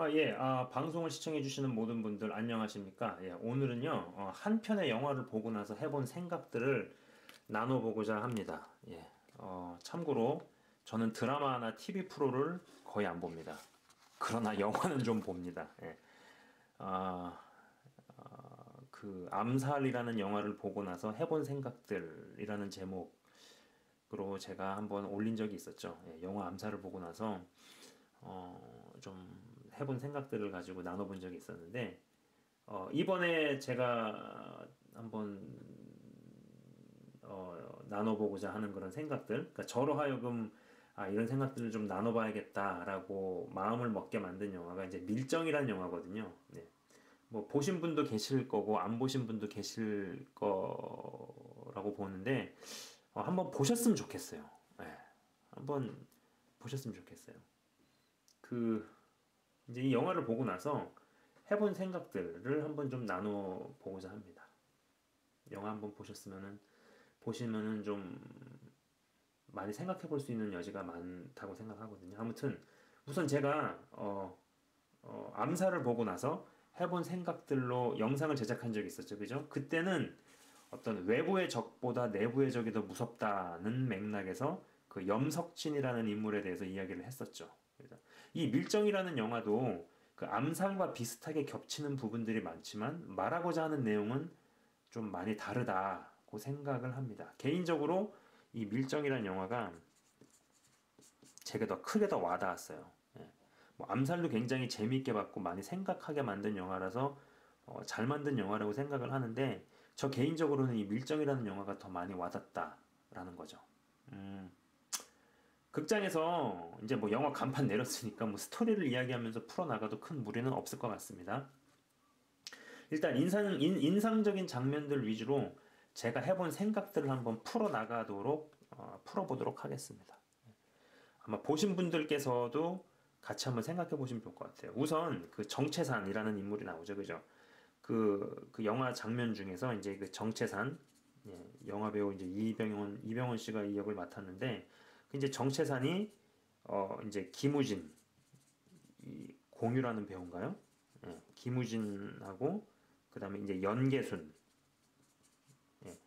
아, 예, 아, 방송을 시청해주시는 모든 분들 안녕하십니까? 예, 오늘은요, 어, 한 편의 영화를 보고 나서 해본 생각들을 나눠보고자 합니다. 예, 어, 참고로 저는 드라마나 TV 프로를 거의 안 봅니다. 그러나 영화는 좀 봅니다. 예. 아, 아, 그 암살이라는 영화를 보고 나서 해본 생각들이라는 제목으로 제가 한번 올린 적이 있었죠. 예, 영화 암살을 보고 나서 어, 좀 해본 생각들을 가지고 나눠본 적이 있었는데 어, 이번에 제가 한번 어, 나눠보고자 하는 그런 생각들, 그러니까 저로 하여금 아, 이런 생각들을 좀 나눠봐야겠다라고 마음을 먹게 만든 영화가 이제 밀정이라는 영화거든요. 네. 뭐 보신 분도 계실 거고 안 보신 분도 계실 거라고 보는데 어, 한번 보셨으면 좋겠어요. 네. 한번 보셨으면 좋겠어요. 그 이제 이 영화를 보고 나서 해본 생각들을 한번 좀 나눠 보고자 합니다. 영화 한번 보셨으면은 보시면은 좀 많이 생각해 볼 수 있는 여지가 많다고 생각하거든요. 아무튼 우선 제가 어, 어, 암살을 보고 나서 해본 생각들로 영상을 제작한 적이 있었죠. 그죠? 그때는 어떤 외부의 적보다 내부의 적이 더 무섭다는 맥락에서 그 염석진이라는 인물에 대해서 이야기를 했었죠. 이 밀정이라는 영화도 그 암살과 비슷하게 겹치는 부분들이 많지만 말하고자 하는 내용은 좀 많이 다르다고 생각을 합니다. 개인적으로 이 밀정이라는 영화가 제게 더 크게 더 와닿았어요. 예. 뭐 암살도 굉장히 재미있게 봤고 많이 생각하게 만든 영화라서 어, 잘 만든 영화라고 생각을 하는데 저 개인적으로는 이 밀정이라는 영화가 더 많이 와닿다라는 거죠. 음. 극장에서 이제 뭐 영화 간판 내렸으니까 뭐 스토리를 이야기하면서 풀어나가도 큰 무리는 없을 것 같습니다. 일단 인상, 인, 인상적인 장면들 위주로 제가 해본 생각들을 한번 풀어나가도록, 어, 풀어보도록 하겠습니다. 아마 보신 분들께서도 같이 한번 생각해 보시면 좋을 것 같아요. 우선 그 정채산이라는 인물이 나오죠. 그죠? 그, 그 영화 장면 중에서 이제 그 정채산, 예, 영화 배우 이제 이병헌, 이병헌 씨가 이 역을 맡았는데, 그 이제 정채산이 어 이제 김우진 이 공유라는 배우인가요? 예, 김우진하고 그 다음에 이제 연계순 예,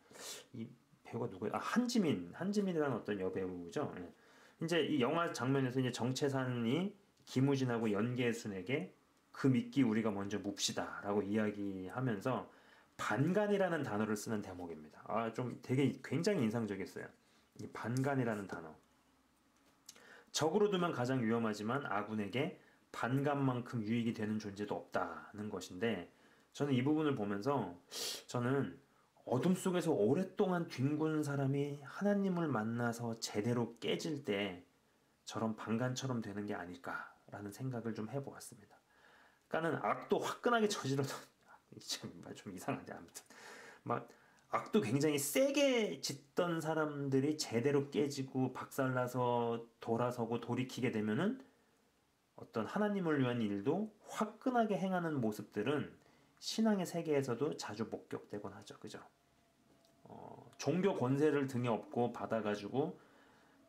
이 배우가 누구예요? 아 한지민 한지민이라는 어떤 여배우죠. 예. 이제 이 영화 장면에서 이제 정채산이 김우진하고 연계순에게 그 미끼 우리가 먼저 묵시다라고 이야기하면서 반간이라는 단어를 쓰는 대목입니다. 아 좀 되게 굉장히 인상적이었어요. 이 반간이라는 단어. 적으로 두면 가장 위험하지만 아군에게 반감만큼 유익이 되는 존재도 없다는 것인데 저는 이 부분을 보면서 저는 어둠 속에서 오랫동안 뒹군 사람이 하나님을 만나서 제대로 깨질 때 저런 반간처럼 되는 게 아닐까라는 생각을 좀 해보았습니다. 그러니까는 악도 화끈하게 저질러도 좀 이상한데 아무튼 막 악도 굉장히 세게 짓던 사람들이 제대로 깨지고 박살나서 돌아서고 돌이키게 되면은 어떤 하나님을 위한 일도 화끈하게 행하는 모습들은 신앙의 세계에서도 자주 목격되곤 하죠. 그죠? 어, 종교 권세를 등에 업고 받아가지고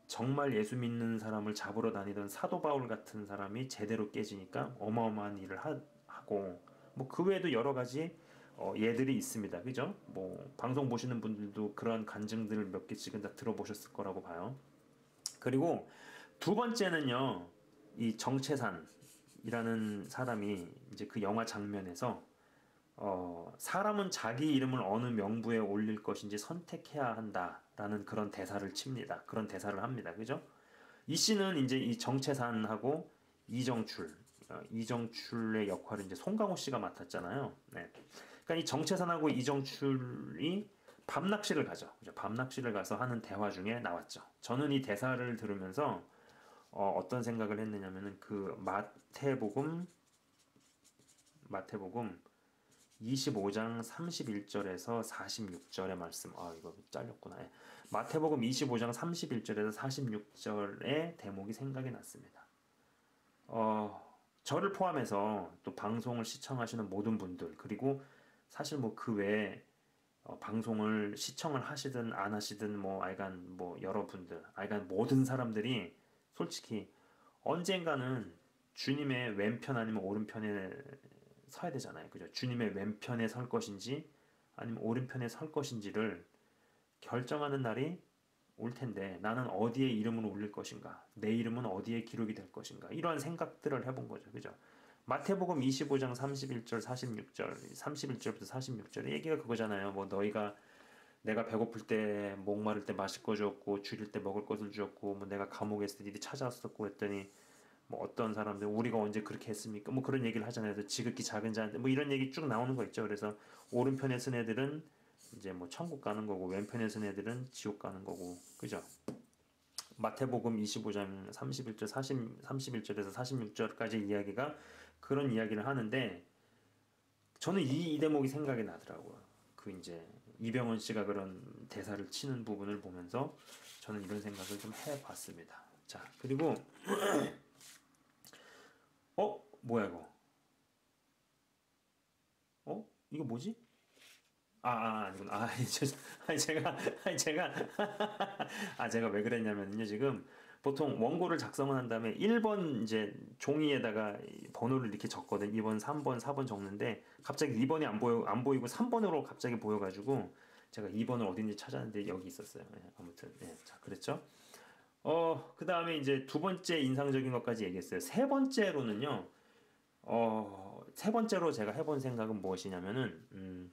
정말 예수 믿는 사람을 잡으러 다니던 사도 바울 같은 사람이 제대로 깨지니까 어마어마한 일을 하, 하고 뭐 그 외에도 여러 가지 어, 예들이 있습니다. 그죠? 뭐 방송 보시는 분들도 그런 간증들을 몇 개씩은 다 들어보셨을 거라고 봐요. 그리고 두 번째는요. 이 정채산이라는 사람이 이제 그 영화 장면에서 어, 사람은 자기 이름을 어느 명부에 올릴 것인지 선택해야 한다라는 그런 대사를 칩니다. 그런 대사를 합니다. 그죠? 이 씨는 이제 이 정채산하고 이정출, 어, 이정출의 역할을 이제 송강호 씨가 맡았잖아요. 네. 그러니까 이 정채산하고 이정출이 밤낚시를 가죠. 밤낚시를 가서 하는 대화 중에 나왔죠. 저는 이 대사를 들으면서 어, 떤 생각을 했느냐면은 그 마태복음 마태복음 25장 31절에서 46절의 말씀. 아, 이거 잘렸구나. 예. 마태복음 25장 31절에서 46절의 대목이 생각이 났습니다. 어, 저를 포함해서 또 방송을 시청하시는 모든 분들, 그리고 사실 뭐 그 외에 어, 방송을 시청을 하시든 안 하시든 뭐 아이간 뭐 여러분들 아이간 모든 사람들이 솔직히 언젠가는 주님의 왼편 아니면 오른편에 서야 되잖아요. 그죠? 주님의 왼편에 설 것인지 아니면 오른편에 설 것인지를 결정하는 날이 올 텐데 나는 어디에 이름을 올릴 것인가? 내 이름은 어디에 기록이 될 것인가? 이러한 생각들을 해본 거죠. 그죠? 마태복음 25장 31절 46절 31절부터 46절 얘기가 그거잖아요. 뭐 너희가 내가 배고플 때 목마를 때 마실 거 주었고 줄일 때 먹을 것을 주었고 뭐 내가 감옥에 있을 때 찾아왔었고 했더니 뭐 어떤 사람들 우리가 언제 그렇게 했습니까? 뭐 그런 얘기를 하잖아요. 지극히 작은 자한테 뭐 이런 얘기 쭉 나오는 거 있죠. 그래서 오른편에 쓴 애들은 이제 뭐 천국 가는 거고 왼편에 쓴 애들은 지옥 가는 거고 그죠? 마태복음 25장 31절 40 31절에서 46절까지 이야기가 그런 이야기를 하는데 저는 이, 이 대목이 생각이 나더라고요. 그 이제 이병헌 씨가 그런 대사를 치는 부분을 보면서 저는 이런 생각을 좀 해봤습니다. 자 그리고 어 뭐야 이거? 어 이거 뭐지? 아, 아 아니구나. 아, 저, 제가, 제가, 아, 제가 왜 그랬냐면요, 지금 보통 원고를 작성을 한 다음에 1번 이제 종이에다가 번호를 이렇게 적거든. 2번, 3번, 4번 적는데 갑자기 2번이 안 보여, 안 보이고 3번으로 갑자기 보여 가지고 제가 2번을 어딘지 찾았는데 여기 있었어요. 네, 아무튼, 네, 자, 그랬죠. 어, 그 다음에 이제 두 번째 인상적인 것까지 얘기했어요. 세 번째로는요, 어, 세 번째로 제가 해본 생각은 무엇이냐면은, 음,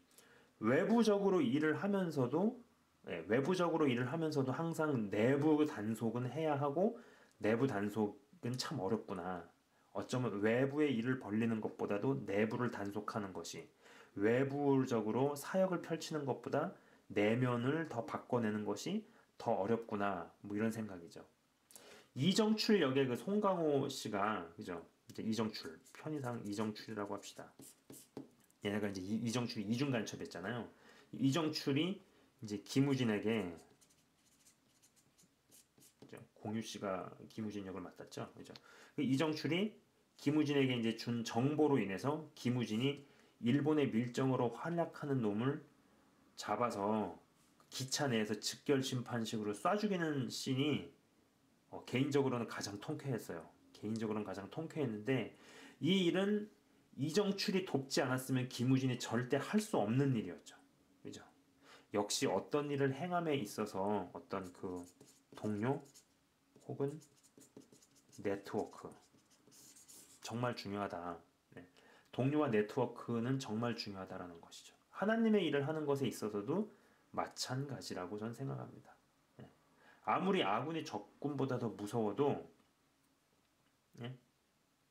외부적으로 일을 하면서도 네, 외부적으로 일을 하면서도 항상 내부 단속은 해야 하고 내부 단속은 참 어렵구나. 어쩌면 외부의 일을 벌리는 것보다도 내부를 단속하는 것이 외부적으로 사역을 펼치는 것보다 내면을 더 바꿔내는 것이 더 어렵구나. 뭐 이런 생각이죠. 이정출 역의 그 송강호 씨가 그죠? 이제 이정출 편의상 이정출이라고 합시다. 얘네가 이제 이 정출이 이중 간첩했잖아요. 이정출이 이제 김우진에게 공유 씨가 김우진 역을 맡았죠. 그죠? 그 이정출이 김우진에게 이제 준 정보로 인해서 김우진이 일본의 밀정으로 활약하는 놈을 잡아서 기차 내에서 즉결 심판식으로 쏴 죽이는 씬이 어, 개인적으로는 가장 통쾌했어요. 개인적으로는 가장 통쾌했는데 이 일은 이정출이 돕지 않았으면 김우진이 절대 할 수 없는 일이었죠. 역시 어떤 일을 행함에 있어서 어떤 그 동료 혹은 네트워크 정말 중요하다. 네. 동료와 네트워크는 정말 중요하다라는 것이죠. 하나님의 일을 하는 것에 있어서도 마찬가지라고 저는 생각합니다. 네. 아무리 아군이 적군보다 더 무서워도 네.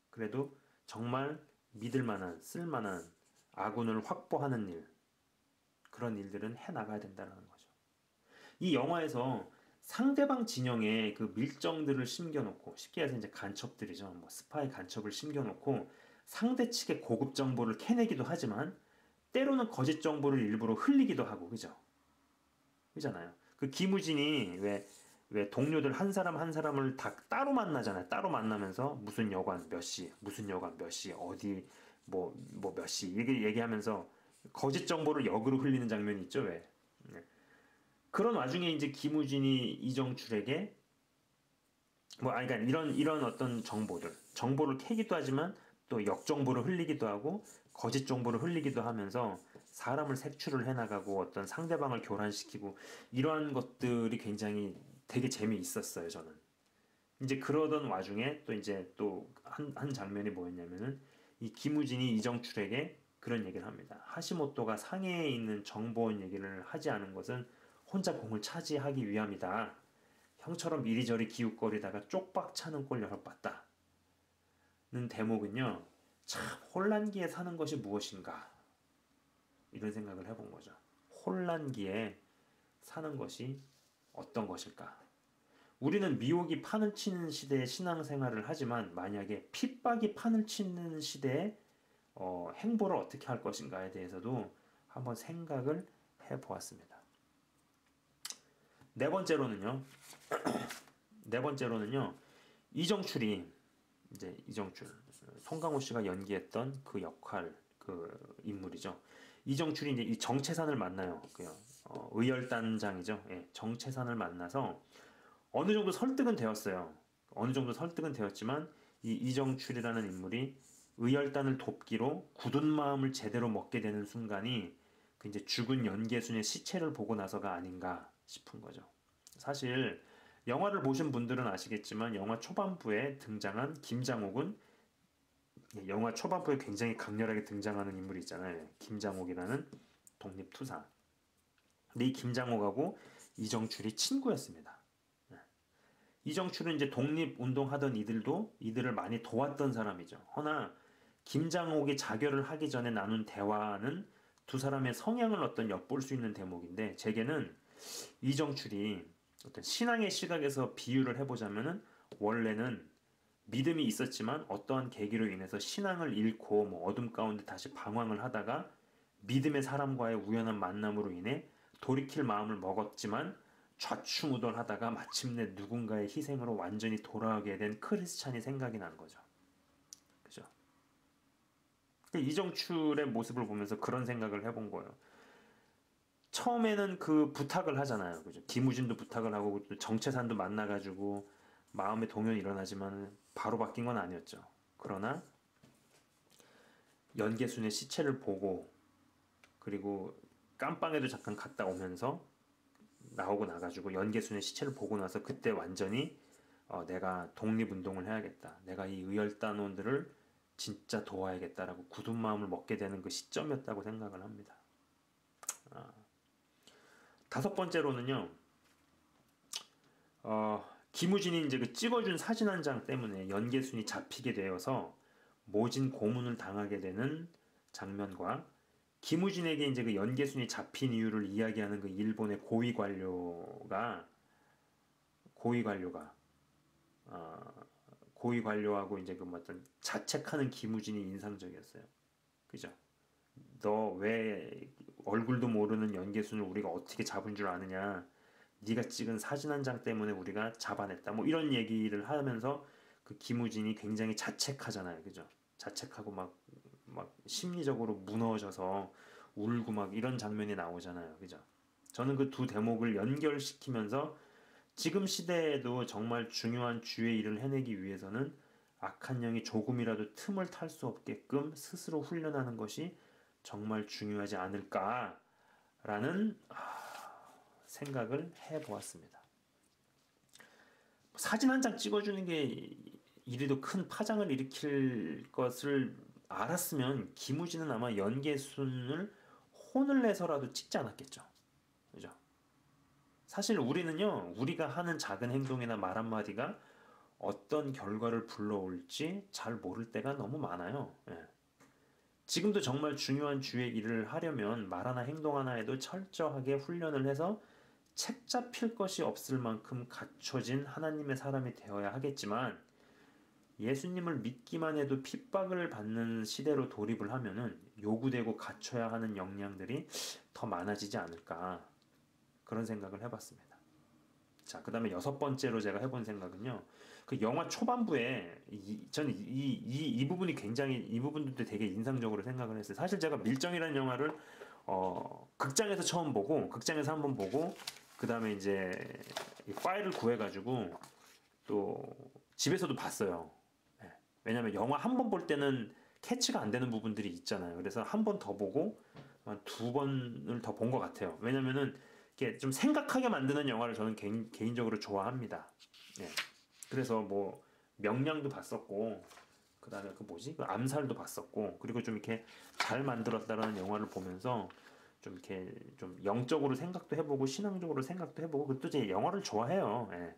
그래도 정말 믿을 만한 쓸만한 아군을 확보하는 일 그런 일들은 해 나가야 된다는 거죠. 이 영화에서 상대방 진영에 그 밀정들을 심겨놓고 쉽게 해서 이제 간첩들이죠. 뭐 스파이 간첩을 심겨놓고 상대 측의 고급 정보를 캐내기도 하지만 때로는 거짓 정보를 일부러 흘리기도 하고 그죠? 그잖아요. 그 김우진이 왜, 왜 동료들 한 사람 한 사람을 다 따로 만나잖아요. 따로 만나면서 무슨 여관 몇 시, 무슨 여관 몇 시, 어디 뭐 뭐 몇시 얘기 얘기하면서 거짓 정보를 역으로 흘리는 장면이 있죠, 왜? 네. 그런 와중에 이제 김우진이 이정출에게 뭐 아니 그러니까 이런 이런 어떤 정보들, 정보를 캐기도 하지만 또 역정보를 흘리기도 하고 거짓 정보를 흘리기도 하면서 사람을 색출을 해나가고 어떤 상대방을 교란시키고 이러한 것들이 굉장히 되게 재미있었어요 저는. 이제 그러던 와중에 또 이제 또 한 한 장면이 뭐였냐면은 이 김우진이 이정출에게 그런 얘기를 합니다. 하시모토가 상해에 있는 정보원 얘기를 하지 않은 것은 혼자 공을 차지하기 위함이다. 형처럼 이리저리 기웃거리다가 쪽박 차는 꼴 여러 봤다. 는 대목은요. 참 혼란기에 사는 것이 무엇인가 이런 생각을 해본 거죠. 혼란기에 사는 것이 어떤 것일까? 우리는 미혹이 판을 치는 시대에 신앙생활을 하지만 만약에 핍박이 판을 치는 시대에 어, 행보를 어떻게 할 것인가에 대해서도 한번 생각을 해 보았습니다. 네 번째로는요. 네 번째로는요. 이정출이 이제 이정출 송강호 씨가 연기했던 그 역할 그 인물이죠. 이정출이 이제 이 정채산을 만나요. 그 어, 의열단장이죠. 예, 정채산을 만나서 어느 정도 설득은 되었어요. 어느 정도 설득은 되었지만 이 이정출이라는 인물이 의열단을 돕기로 굳은 마음을 제대로 먹게 되는 순간이 그 이제 죽은 연계순의 시체를 보고 나서가 아닌가 싶은 거죠. 사실 영화를 보신 분들은 아시겠지만 영화 초반부에 등장한 김장옥은 예, 영화 초반부에 굉장히 강렬하게 등장하는 인물이 있잖아요. 김장옥이라는 독립투사. 근데 이 김장옥하고 이정출이 친구였습니다. 예. 이정출은 이제 독립운동하던 이들도 이들을 많이 도왔던 사람이죠. 허나 김장옥이 자결을 하기 전에 나눈 대화는 두 사람의 성향을 어떤 엿볼 수 있는 대목인데 제게는 이정출이 어떤 신앙의 시각에서 비유를 해보자면은 원래는 믿음이 있었지만 어떠한 계기로 인해서 신앙을 잃고 뭐 어둠 가운데 다시 방황을 하다가 믿음의 사람과의 우연한 만남으로 인해 돌이킬 마음을 먹었지만 좌충우돌하다가 마침내 누군가의 희생으로 완전히 돌아가게 된 크리스찬이 생각이 난 거죠. 이정출의 모습을 보면서 그런 생각을 해본 거예요. 처음에는 그 부탁을 하잖아요. 그죠? 김우진도 부탁을 하고 정채산도 만나가지고 마음의 동요는 일어나지만 바로 바뀐 건 아니었죠. 그러나 연계순의 시체를 보고 그리고 깜빵에도 잠깐 갔다 오면서 나오고 나가지고 연계순의 시체를 보고 나서 그때 완전히 어, 내가 독립운동을 해야겠다. 내가 이 의열단원들을 진짜 도와야겠다라고 굳은 마음을 먹게 되는 그 시점이었다고 생각을 합니다. 아. 다섯 번째로는요. 어, 김우진이 이제 그 찍어준 사진 한 장 때문에 연계순이 잡히게 되어서 모진 고문을 당하게 되는 장면과 김우진에게 이제 그 연계순이 잡힌 이유를 이야기하는 그 일본의 고위 관료가 고위 관료가 어, 고위 관료하고 이제 그 어떤 자책하는 김우진이 인상적이었어요. 그죠? 너 왜 얼굴도 모르는 연계순을 우리가 어떻게 잡은 줄 아느냐? 네가 찍은 사진 한 장 때문에 우리가 잡아냈다. 뭐 이런 얘기를 하면서 그 김우진이 굉장히 자책하잖아요. 그죠? 자책하고 막, 막 심리적으로 무너져서 울고 막 이런 장면이 나오잖아요. 그죠? 저는 그 두 대목을 연결시키면서 지금 시대에도 정말 중요한 주의 일을 해내기 위해서는 악한 영이 조금이라도 틈을 탈 수 없게끔 스스로 훈련하는 것이 정말 중요하지 않을까라는 생각을 해보았습니다. 사진 한 장 찍어주는 게 이리도 큰 파장을 일으킬 것을 알았으면 김우진은 아마 연계순을 혼을 내서라도 찍지 않았겠죠. 사실 우리는요, 우리가 하는 작은 행동이나 말 한마디가 어떤 결과를 불러올지 잘 모를 때가 너무 많아요. 예. 지금도 정말 중요한 주의 일을 하려면 말 하나 행동 하나에도 철저하게 훈련을 해서 책 잡힐 것이 없을 만큼 갖춰진 하나님의 사람이 되어야 하겠지만 예수님을 믿기만 해도 핍박을 받는 시대로 돌입을 하면은 요구되고 갖춰야 하는 역량들이 더 많아지지 않을까 그런 생각을 해봤습니다. 자, 그 다음에 여섯 번째로 제가 해본 생각은요. 그 영화 초반부에 이, 저는 이, 이, 이 부분이 굉장히 이 부분도 되게 인상적으로 생각을 했어요. 사실 제가 밀정이라는 영화를 어, 극장에서 처음 보고 극장에서 한번 보고 그 다음에 이제 파일을 구해가지고 또 집에서도 봤어요. 네. 왜냐면 영화 한 번 볼 때는 캐치가 안 되는 부분들이 있잖아요. 그래서 한 번 더 보고 두 번을 더 본 것 같아요. 왜냐면은 이게 좀 생각하게 만드는 영화를 저는 개인, 개인적으로 좋아합니다. 네. 그래서 뭐 명량도 봤었고 그 다음에 그 뭐지 그 암살도 봤었고 그리고 좀 이렇게 잘 만들었다라는 영화를 보면서 좀 이렇게 좀 영적으로 생각도 해보고 신앙적으로 생각도 해보고 그것도 이제 영화를 좋아해요. 예.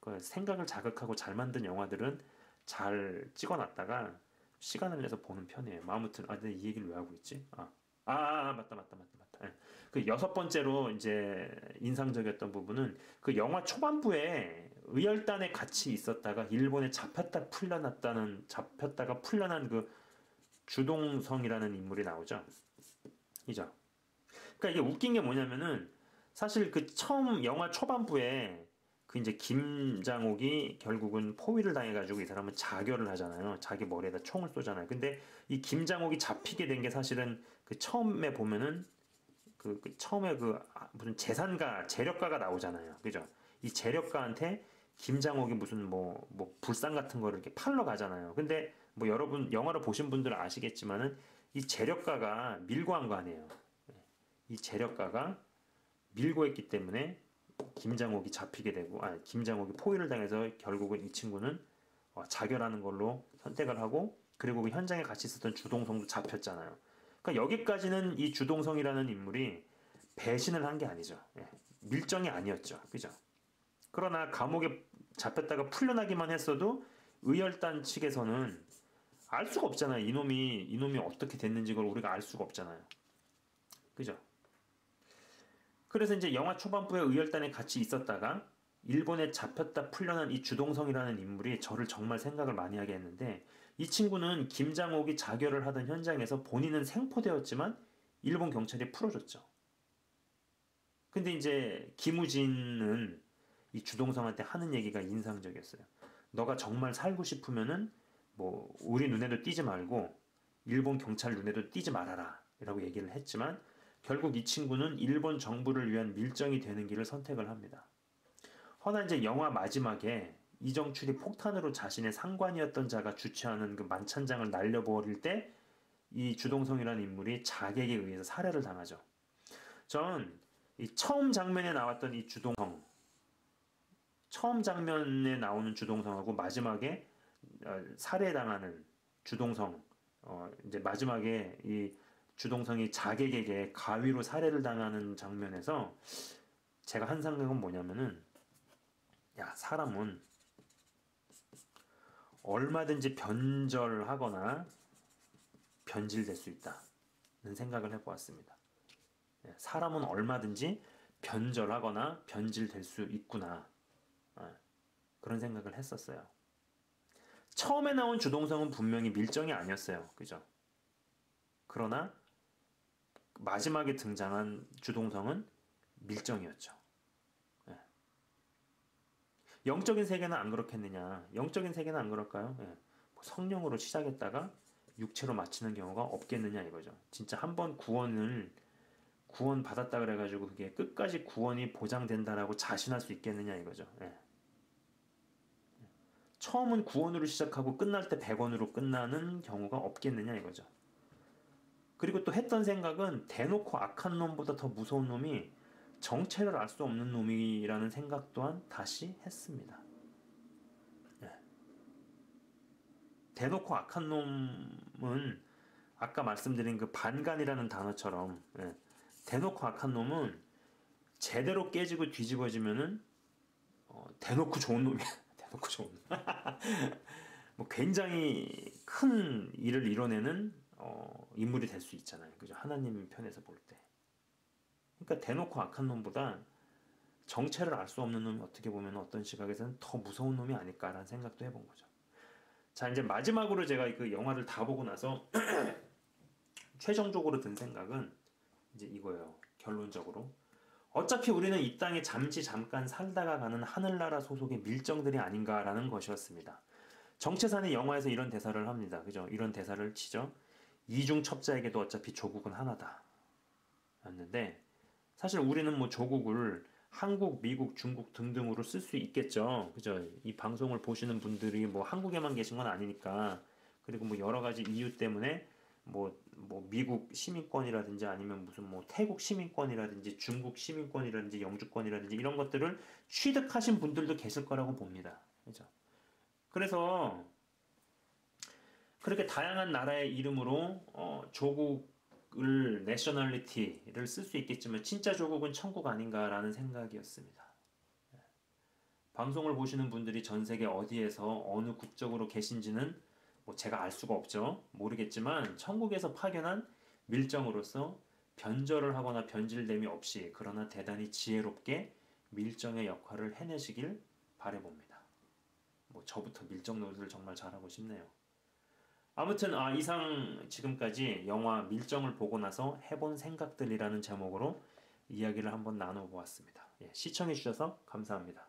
그 생각을 자극하고 잘 만든 영화들은 잘 찍어놨다가 시간을 내서 보는 편이에요. 뭐 아무튼 아, 내가 이 얘기를 왜 하고 있지? 아, 아, 아 맞다, 맞다, 맞다, 맞다. 예. 그 여섯 번째로 이제 인상적이었던 부분은 그 영화 초반부에 의열단에 같이 있었다가 일본에 잡혔다 풀려났다는 잡혔다가 풀려난 그 주동성이라는 인물이 나오죠. 이죠. 그러니까 이게 웃긴 게 뭐냐면은 사실 그 처음 영화 초반부에 그 이제 김장옥이 결국은 포위를 당해가지고 이 사람은 자결을 하잖아요. 자기 머리에다 총을 쏘잖아요. 근데 이 김장옥이 잡히게 된 게 사실은 그 처음에 보면은 그, 그 처음에 그 아, 무슨 재산가 재력가가 나오잖아요. 그죠? 이 재력가한테 김장옥이 무슨 뭐, 뭐 불상 같은 거를 이렇게 팔러 가잖아요. 근데 뭐 여러분 영화를 보신 분들은 아시겠지만은 이 재력가가 밀고 한 거 아니에요. 이 재력가가 밀고 했기 때문에 김장옥이 잡히게 되고 아 김장옥이 포위를 당해서 결국은 이 친구는 어, 자결하는 걸로 선택을 하고 그리고 그 현장에 같이 있었던 주동성도 잡혔잖아요. 그러니까 여기까지는 이 주동성이라는 인물이 배신을 한 게 아니죠. 예, 밀정이 아니었죠. 그죠? 그러나 감옥에 잡혔다가 풀려나기만 했어도 의열단 측에서는 알 수가 없잖아요. 이놈이 이놈이 어떻게 됐는지 걸 우리가 알 수가 없잖아요. 그죠? 그래서 이제 영화 초반부에 의열단에 같이 있었다가 일본에 잡혔다 풀려난 이 주동성이라는 인물이 저를 정말 생각을 많이 하게 했는데 이 친구는 김장옥이 자결을 하던 현장에서 본인은 생포되었지만 일본 경찰이 풀어줬죠. 근데 이제 김우진은 이 주동성한테 하는 얘기가 인상적이었어요. 너가 정말 살고 싶으면은 뭐 우리 눈에도 띄지 말고 일본 경찰 눈에도 띄지 말아라 라고 얘기를 했지만 결국 이 친구는 일본 정부를 위한 밀정이 되는 길을 선택을 합니다. 허나 이제 영화 마지막에 이정출이 폭탄으로 자신의 상관이었던 자가 주최하는 그 만찬장을 날려버릴 때 이 주동성이라는 인물이 자객에 의해서 살해를 당하죠. 전이 처음 장면에 나왔던 이 주동성 처음 장면에 나오는 주동성하고 마지막에 어, 살해당하는 주동성 어, 이제 마지막에 이 주동성이 자객에게 가위로 살해를 당하는 장면에서 제가 한 생각은 뭐냐면은 야 사람은 얼마든지 변절하거나 변질될 수 있다는 생각을 해보았습니다. 예, 사람은 얼마든지 변절하거나 변질될 수 있구나 예, 그런 생각을 했었어요. 처음에 나온 주동성은 분명히 밀정이 아니었어요. 그죠? 그러나 마지막에 등장한 주동성은 밀정이었죠. 예. 영적인 세계는 안 그렇겠느냐? 영적인 세계는 안 그럴까요? 예. 뭐 성령으로 시작했다가 육체로 마치는 경우가 없겠느냐 이거죠. 진짜 한 번 구원을 구원 받았다 그래가지고 그게 끝까지 구원이 보장된다라고 자신할 수 있겠느냐 이거죠. 예. 처음은 9원으로 시작하고 끝날 때 100원으로 끝나는 경우가 없겠느냐 이거죠. 그리고 또 했던 생각은 대놓고 악한 놈보다 더 무서운 놈이 정체를 알 수 없는 놈이라는 생각 또한 다시 했습니다. 네. 대놓고 악한 놈은 아까 말씀드린 그 반간이라는 단어처럼 네. 대놓고 악한 놈은 제대로 깨지고 뒤집어지면은 어, 대놓고 좋은 놈이야. 대놓고 좋은. 뭐 굉장히 큰 일을 이뤄내는 어, 인물이 될 수 있잖아요. 그죠? 하나님 편에서 볼 때. 그러니까 대놓고 악한 놈보다 정체를 알 수 없는 놈이 어떻게 보면 어떤 시각에서는 더 무서운 놈이 아닐까라는 생각도 해본 거죠. 자, 이제 마지막으로 제가 그 영화를 다 보고 나서 최종적으로 든 생각은 이제 이거예요. 결론적으로. 어차피 우리는 이 땅에 잠시 잠깐 살다가 가는 하늘나라 소속의 밀정들이 아닌가라는 것이었습니다. 정체산이 영화에서 이런 대사를 합니다. 그죠? 이런 대사를 치죠. 이중 첩자에게도 어차피 조국은 하나다. 였는데 사실 우리는 뭐 조국을 한국, 미국, 중국 등등으로 쓸 수 있겠죠. 그죠? 이 방송을 보시는 분들이 뭐 한국에만 계신 건 아니니까 그리고 뭐 여러 가지 이유 때문에 뭐, 뭐 미국 시민권이라든지 아니면 무슨 뭐 태국 시민권이라든지 중국 시민권이라든지 영주권이라든지 이런 것들을 취득하신 분들도 계실 거라고 봅니다. 그죠? 그래서 그렇게 다양한 나라의 이름으로 어, 조국 을 내셔널리티를 쓸 수 있겠지만 진짜 조국은 천국 아닌가라는 생각이었습니다. 예. 방송을 보시는 분들이 전 세계 어디에서 어느 국적으로 계신지는 뭐 제가 알 수가 없죠. 모르겠지만 천국에서 파견한 밀정으로서 변절을 하거나 변질됨이 없이 그러나 대단히 지혜롭게 밀정의 역할을 해내시길 바래봅니다. 뭐 저부터 밀정 노릇을 정말 잘하고 싶네요. 아무튼 아 이상 지금까지 영화 밀정을 보고 나서 해본 생각들이라는 제목으로 이야기를 한번 나눠보았습니다. 예, 시청해주셔서 감사합니다.